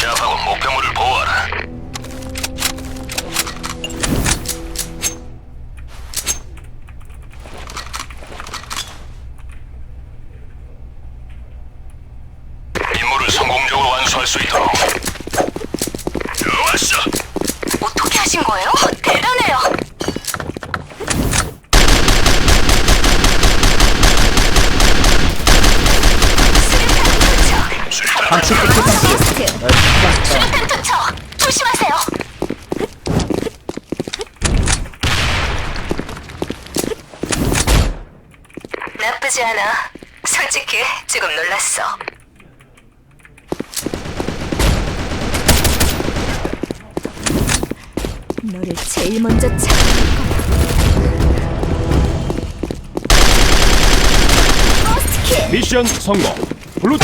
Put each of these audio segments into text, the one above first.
제압하고 목표물을 보호하라. 임무를 성공적으로 완수할 수 있도록. 좋았어. 어떻게 하신 거예요? 대단해요. 수류탄 방치 끝 방치 투척. 나이스 수류탄 투척. 조심하세요. 나쁘지 않아. 솔직히 조금 놀랐어. 너를 제일 먼저 찾을 거야. 미션 성공. 블루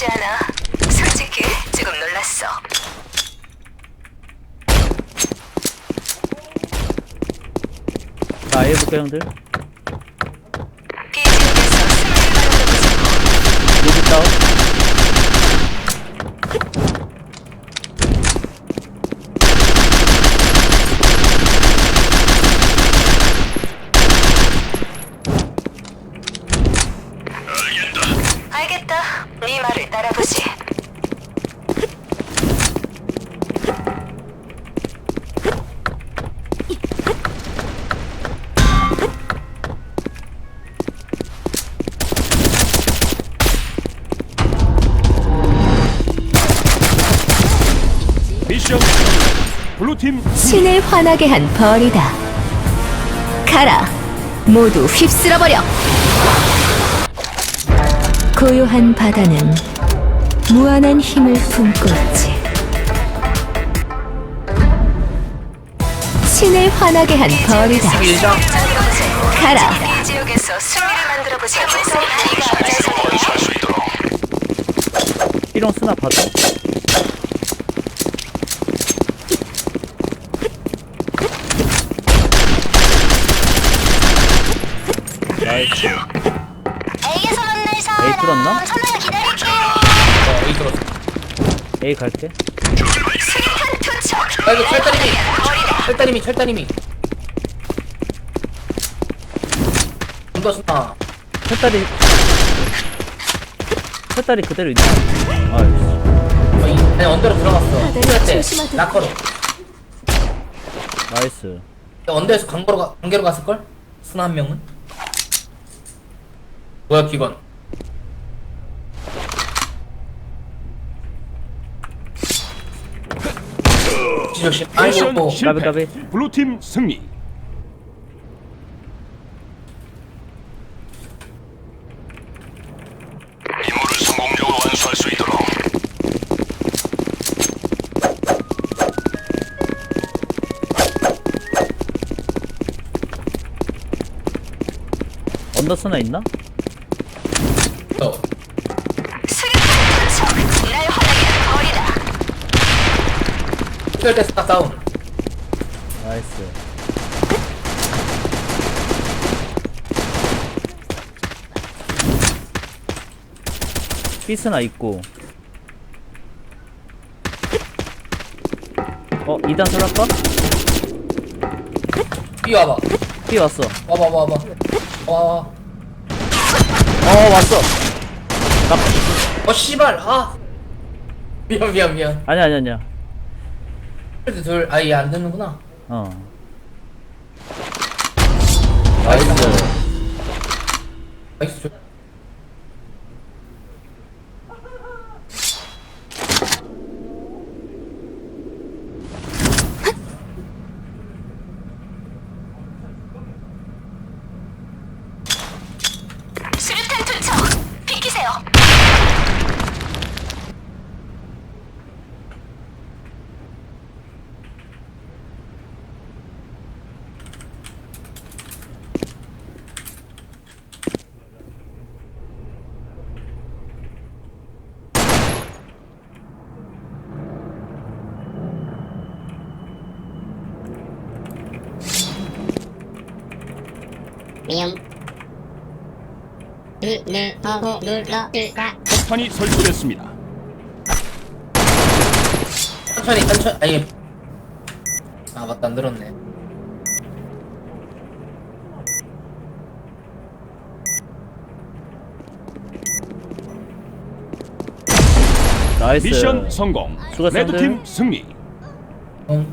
나쁘지 않아. 솔직히 조금 놀랐어. 자 해볼까 형들. 비지역에서 승리를 만들어보자고 로비 다운 알겠다. 네 말을 따라보지 미션 성공. 블루팀 승리. 신을 화나게 한 벌이다 가라 모두 휩쓸어버려 고요한 바다는 무한한 힘을 품고 있지. 신을 화나게 한 벌이다. 가라. 이 지역에서 승리를 만들어보자 성공적으로 완수할 수 있도록. 삐롱 스나 받아 나이스 A? 전화 기다릴게요 에이 들었어. A 갈게 수류탄 투척 아 이거 철다리미. 철다리미 철다리미. 언더 스나. 철다리 철다리 그대로 있네 아이씨 어, 이- 내 언더로 들어갔어. 필요할 때 조심하도록. 라커로. 나이스 언더에서 관계로 가, 관계로 갔을 걸? 스나 한 명은? 뭐야 기건? 조심. 미션 아이고. 실패. 까비, 블루팀 승리. 임무를 성공적으로 완수할 수 있도록. 언더 스나 있나? 어. 특별대사 다운. 나이스. 피스나 있고. 어 2단 살았까? B 와봐. 피 왔어. 와봐 와봐 와와 어 왔어. 나 어 씨발. 아. 미안 미안 미안. 아니야 아니야 아니야. 둘 아예 안 듣는구나. 어. 나이스. 나이스 나이스 둘. 수류탄 투척. 비키세요. 미음 누르고 눌러일까 폭탄이 설치됐습니다. 천천히 천천히 아니 아 맞다 안 들었네 나이스 미션 성공. 수고했어, 레드팀. 승리. 응